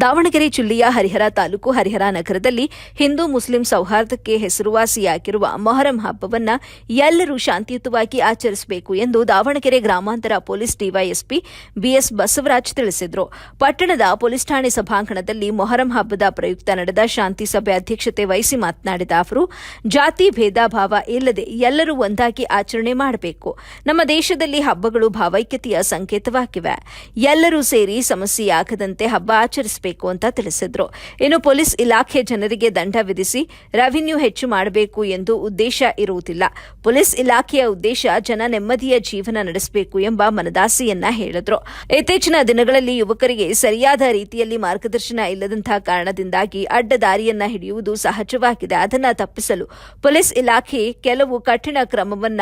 ದಾವಣಗೆರೆ ಜಿಲ್ಲೆಯ ಹರಿಹರ ತಾಲೂಕು ಹರಿಹರ ನಗರದಲ್ಲಿ ಹಿಂದೂ ಮುಸ್ಲಿಂ ಸೌಹಾರ್ದಕ್ಕೆ ಹೆಸರುವಾಸಿಯಾಗಿರುವ ಮೊಹರಂ ಹಬ್ಬವನ್ನ ಎಲ್ಲರೂ ಶಾಂತಿಯುತವಾಗಿ ಆಚರಿಸಬೇಕು ಎಂದು ದಾವಣಗೆರೆ ಗ್ರಾಮಾಂತರ ಪೊಲೀಸ್ ಡಿವೈಎಸ್ಪಿ ಬಿಎಸ್ ಬಸವರಾಜ್ ತಿಳಿಸಿದರು. ಪಟ್ಟಣದ ಪೊಲೀಸ್ ಠಾಣೆ ಸಭಾಂಗಣದಲ್ಲಿ ಮೊಹರಂ ಹಬ್ಬದ ಪ್ರಯುಕ್ತ ನಡೆದ ಶಾಂತಿ ಸಭೆ ಅಧ್ಯಕ್ಷತೆ ವಹಿಸಿ ಮಾತನಾಡಿದ ಅವರು, ಜಾತಿ ಭೇದ ಭಾವ ಇಲ್ಲದೆ ಎಲ್ಲರೂ ಒಂದಾಗಿ ಆಚರಣೆ ಮಾಡಬೇಕು. ನಮ್ಮ ದೇಶದಲ್ಲಿ ಹಬ್ಬಗಳು ಭಾವೈಕ್ಯತೆಯ ಸಂಕೇತವಾಗಿವೆ. ಎಲ್ಲರೂ ಸೇರಿ ಸಮಸ್ಯೆಯಾಗದಂತೆ ಹಬ್ಬ ಆಚರಿಸಬೇಕು. ಅಂತ ತಿಳಿಸಿದ್ರು. ಇನ್ನು ಪೊಲೀಸ್ ಇಲಾಖೆ ಜನರಿಗೆ ದಂಡ ವಿಧಿಸಿ ರೆವಿನ್ಯೂ ಹೆಚ್ಚು ಮಾಡಬೇಕು ಎಂದು ಉದ್ದೇಶ ಇರುವುದಿಲ್ಲ. ಪೊಲೀಸ್ ಇಲಾಖೆಯ ಉದ್ದೇಶ ಜನ ನೆಮ್ಮದಿಯ ಜೀವನ ನಡೆಸಬೇಕು ಎಂಬ ಮನದಾಸೆಯನ್ನ ಹೇಳಿದ್ರು. ಇತ್ತೀಚಿನ ದಿನಗಳಲ್ಲಿ ಯುವಕರಿಗೆ ಸರಿಯಾದ ರೀತಿಯಲ್ಲಿ ಮಾರ್ಗದರ್ಶನ ಇಲ್ಲದಂತಹ ಕಾರಣದಿಂದಾಗಿ ಅಡ್ಡ ದಾರಿಯನ್ನ ಹಿಡಿಯುವುದು ಸಹಜವಾಗಿದೆ. ಅದನ್ನ ತಪ್ಪಿಸಲು ಪೊಲೀಸ್ ಇಲಾಖೆ ಕೆಲವು ಕಠಿಣ ಕ್ರಮವನ್ನ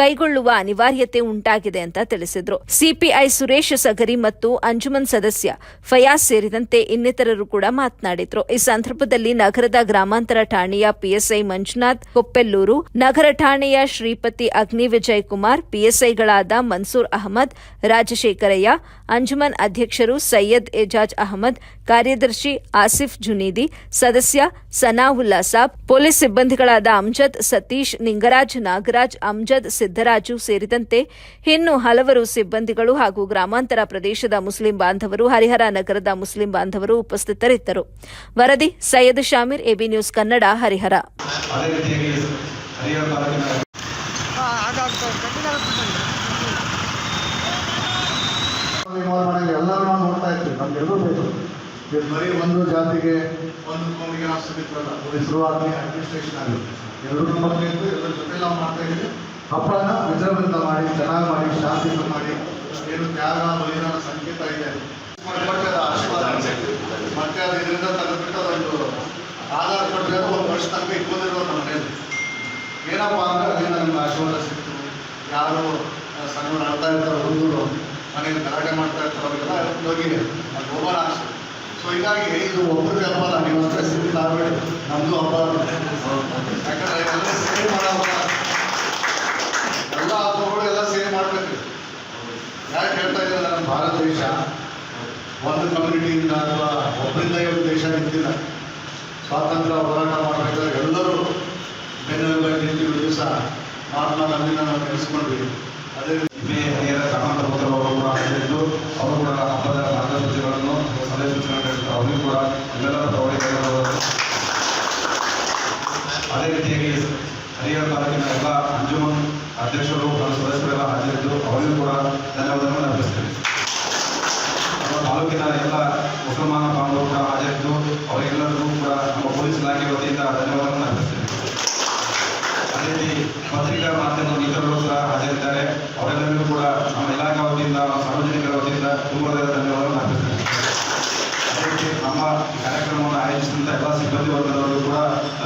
ಕೈಗೊಳ್ಳುವ ಅನಿವಾರ್ಯತೆ ಉಂಟಾಗಿದೆ ಅಂತ ತಿಳಿಸಿದ್ರು. ಸಿಪಿಐ ಸುರೇಶ್ ಸಗರಿ ಮತ್ತು ಅಂಜುಮನ್ ಸದಸ್ಯ ಫಯಾಜ್ ಸೇರಿದಂತೆ ಇನ್ನಿತರರು ಕೂಡ ಮಾತನಾಡಿದ್ರು. ಈ ಸಂದರ್ಭದಲ್ಲಿ ನಗರದ ಗ್ರಾಮಾಂತರ ಠಾಣೆಯ ಪಿಎಸ್ಐ ಮಂಜುನಾಥ್ ಕೊಪ್ಪೆಲ್ಲೂರು, ನಗರ ಠಾಣೆಯ ಶ್ರೀಪತಿ ಅಗ್ನಿ ವಿಜಯ್ ಕುಮಾರ್ ಪಿಎಸ್ಐಗಳಾದ ಮನ್ಸೂರ್ ಅಹಮದ್, ರಾಜಶೇಖರಯ್ಯ, ಅಂಜುಮನ್ ಅಧ್ಯಕ್ಷರು ಸೈಯದ್ ಎಜಾಜ್ ಅಹಮದ್, ಕಾರ್ಯದರ್ಶಿ ಆಸಿಫ್ ಜುನೀದಿ, ಸದಸ್ಯ ಸನಾವುಲ್ಲಾ ಸಾಬ್, ಪೊಲೀಸ್ ಸಿಬ್ಬಂದಿಗಳಾದ ಅಮ್ಜದ್ ಸತೀಶ್, ನಿಂಗರಾಜ್ ನಾಗರಾಜ್, ಅಮ್ಜದ್ ಸಿದ್ದರಾಜು ಸೇರಿದಂತೆ ಇನ್ನು ಹಲವರು ಸಿಬ್ಬಂದಿಗಳು ಹಾಗೂ ಗ್ರಾಮಾಂತರ ಪ್ರದೇಶದ ಮುಸ್ಲಿಂ ಬಾಂಧವರು, ಹರಿಹರ ನಗರದ ಮುಸ್ಲಿಂ ಬಾಂಧವರು ಉಪಸ್ಥಿತರಿದ್ದರು. ವರದಿ ಸೈಯದ್ ಶಾಮೀರ್, ಎಬಿ ನ್ಯೂಸ್ ಕನ್ನಡ, ಹರಿಹರ. ಬರೀ ಒಂದು ಜಾತಿಗೆ ಒಂದು ಕೋಮಿಗೆ ನಾವು ಆಗಲಿ ಅಡ್ಮಿನಿಸ್ಟ್ರೇಷನ್ ಆಗಲಿ ಎಲ್ಲರೂ ನೋಡಬೇಕು ಎಲ್ಲರ ಜೊತೆ ನಾವು ಮಾಡ್ತಾ ಇದ್ದೀವಿ. ಹಬ್ಬನ ವಿಜೃಂಭಣೆ ಮಾಡಿ, ಚೆನ್ನಾಗಿ ಮಾಡಿ ಶಾಂತಿಯಿಂದ ಮಾಡಿ ಏನು ತ್ಯಾಗ ಬಲಿದಾನ ಸಂಕೇತ ಇದೆ. ಆಶೀರ್ವಾದ. ಮತ್ತೆ ಅದು ಇದರಿಂದ ತೆಗೆದ್ಬಿಟ್ಟು ಅದೊಂದು ಆಧಾರ ಕೊಟ್ಟರೆ ಒಂದು ವರ್ಷ ತನಕ ಇಟ್ಕೊಂಡಿರೋ ನಮ್ಮ ಮನೆಯಲ್ಲಿ. ಏನಪ್ಪ ಅಂದ್ರೆ ಅಲ್ಲಿಂದ ನಮ್ಗೆ ಆಶೀರ್ವಾದ ಸಿಕ್ತು. ಯಾರು ಸಣ್ಣ ಆಡ್ತಾ ಇರ್ತಾರೆ, ಹುಡುಗರು ಮನೇಲಿ ಗಲಾಟೆ ಮಾಡ್ತಾ ಇರ್ತಾರೆ ಹೋಗಿ ಅದು ಹೋಗೋಣ ಅನ್ಸುತ್ತೆ ಸೊ ಹೀಗಾಗಿ ಇದು ಒಬ್ಬರಿಗೆ ಹಬ್ಬ ಅಲ್ಲ, ನೀವು ಅಷ್ಟೇ ಆಗಬೇಡಿ ನಮ್ಮದು ಹಬ್ಬ ಯಾಕಂದ್ರೆ ಎಲ್ಲ ಸೇರಿ ಮಾಡೋ ಹಬ್ಬ ಎಲ್ಲ ಹಬ್ಬಗಳು ಎಲ್ಲ ಸೇರಿ ಮಾಡ್ಬೇಕು ಯಾಕೆ ಹೇಳ್ತಾ ಇದ್ದಾರೆ ನಮ್ಮ ಭಾರತ ದೇಶ ಒಂದು ಕಮ್ಯುನಿಟಿಯಿಂದ ಅಥವಾ ಒಬ್ಬರಿಂದ ಒಂದು ದೇಶ ನಿಂತಿಲ್ಲ. ಸ್ವಾತಂತ್ರ್ಯ ಹೋರಾಟ ಮಾಡಬೇಕಾದ್ರೆ ಎಲ್ಲರೂ ಬೆನ್ನೆಲುಬಾಗಿ ನಿಂತಿರುವ ದಿವಸ ಮಹಾತ್ಮ ಗಾಂಧಿನ ನಾವು ನೆನೆಸ್ಕೊಂಡ್ವಿ. ಅದೇ ಪತ್ರವರು ಕೂಡ ಹಾಜರಿದ್ದು ಅವರು ಕೂಡ ಹಬ್ಬದ ಮಾರ್ಗಸೂಚಿಗಳನ್ನು ಸಲಹೆ ಸೂಚನೆ ಅವರಿಗೂ ಕೂಡ ಎಲ್ಲರ. ಅದೇ ರೀತಿಯಾಗಿ ಹರಿಹರ ತಾಲೂಕಿನ ಎಲ್ಲ ಅಂಜುಮನ್ ಅಧ್ಯಕ್ಷರು ಹಾಗೂ ಸದಸ್ಯರೆಲ್ಲ ಹಾಜರಿದ್ದು, ಅವರಿಗೂ ಕೂಡ ಧನ್ಯವಾದಗಳನ್ನು ಅರ್ಪಿಸ್ತೇನೆ ತಾಲೂಕಿನ ಎಲ್ಲ ಮುಸಲ್ಮಾನ ಬಾಂಧವರು ಕೂಡ ಹಾಜರಿದ್ದು ಕೂಡ ನಮ್ಮ ಪೊಲೀಸ್ ಇಲಾಖೆ ವತಿಯಿಂದ ಧನ್ಯವಾದಗಳನ್ನು ಅರ್ಪಿಸ್ತೇನೆ. ಅದೇ ರೀತಿ ಪತ್ರಿಕಾ ಮಾಧ್ಯಮ ಮಿತ್ರರು ಸಹ ಹಾಜರಿದ್ದಾರೆ. ಅವರೆಲ್ಲರಿಗೂ ಕೂಡ ನಮ್ಮ ಇಲಾಖಾ ವತಿಯಿಂದ ಸಾರ್ವಜನಿಕರ ವತಿಯಿಂದ ತುಂಬ ಧನ್ಯವಾದಗಳನ್ನು ಅರ್ಪಿಸ್ತೇನೆ. ಅದೇ ರೀತಿ ನಮ್ಮ ಕಾರ್ಯಕ್ರಮವನ್ನು ಆಯೋಜಿಸಿದಂಥ ಎಲ್ಲ ಸಿಬ್ಬಂದಿ ವರ್ಗದವರು